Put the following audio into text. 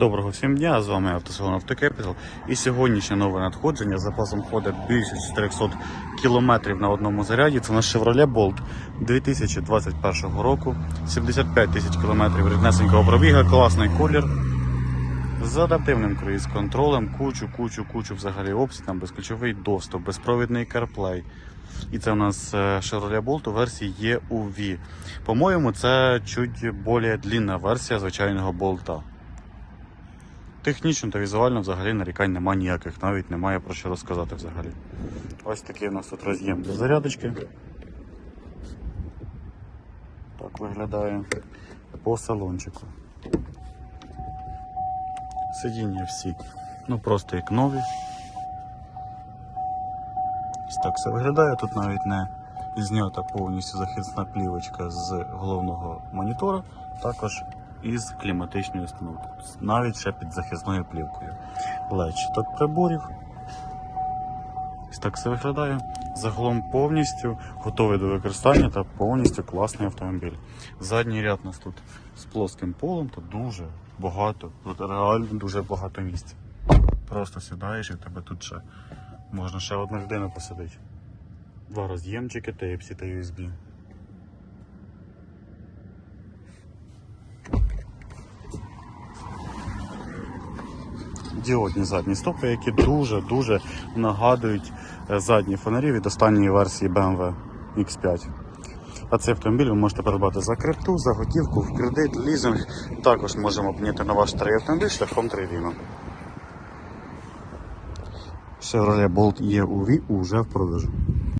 Доброго всім дня, з вами автосалон Автокепітал. І сьогоднішнє нове надходження з запасом ходу більше 400 кілометрів на одному заряді. Це наш Chevrolet Bolt 2021 року. 75 тисяч кілометрів ріднесенького пробіга, класний колір. З адаптивним круїз-контролем, кучу, кучу, кучу взагалі опцій, там безключовий доступ, безпровідний CarPlay. І це у нас е, Chevrolet Bolt у версії EUV. По-моєму, це чуть більш длінна версія звичайного болта. Технічно та візуально взагалі нарікань немає ніяких, навіть немає про що розказати взагалі. Ось такий у нас тут роз'єм для зарядочки. Так виглядає по салончику. Сидіння всі, ну просто як нові. Ось так все виглядає. Тут навіть не знята повністю захисна плівочка з головного монітора, також із кліматичної установки, навіть ще під захисною плівкою. Лечиток приборів. Ось так все виглядає. Загалом повністю готовий до використання та повністю класний автомобіль. Задній ряд у нас тут з плоским полом, тут дуже багато, тут реально дуже багато місця. Просто сідаєш і в тебе тут ще можна ще одну людину посадити. Два роз'ємчики Type-C та USB. Діодні задні стопи, які дуже-дуже нагадують е, задні фонарі від останньої версії BMW X5. А цей автомобіль ви можете придбати за крипту, за готівку, в кредит, лізинг. Також можемо обміняти на ваш старий автомобіль шляхом трейдіну. Chevrolet Bolt EUV уже в продажу.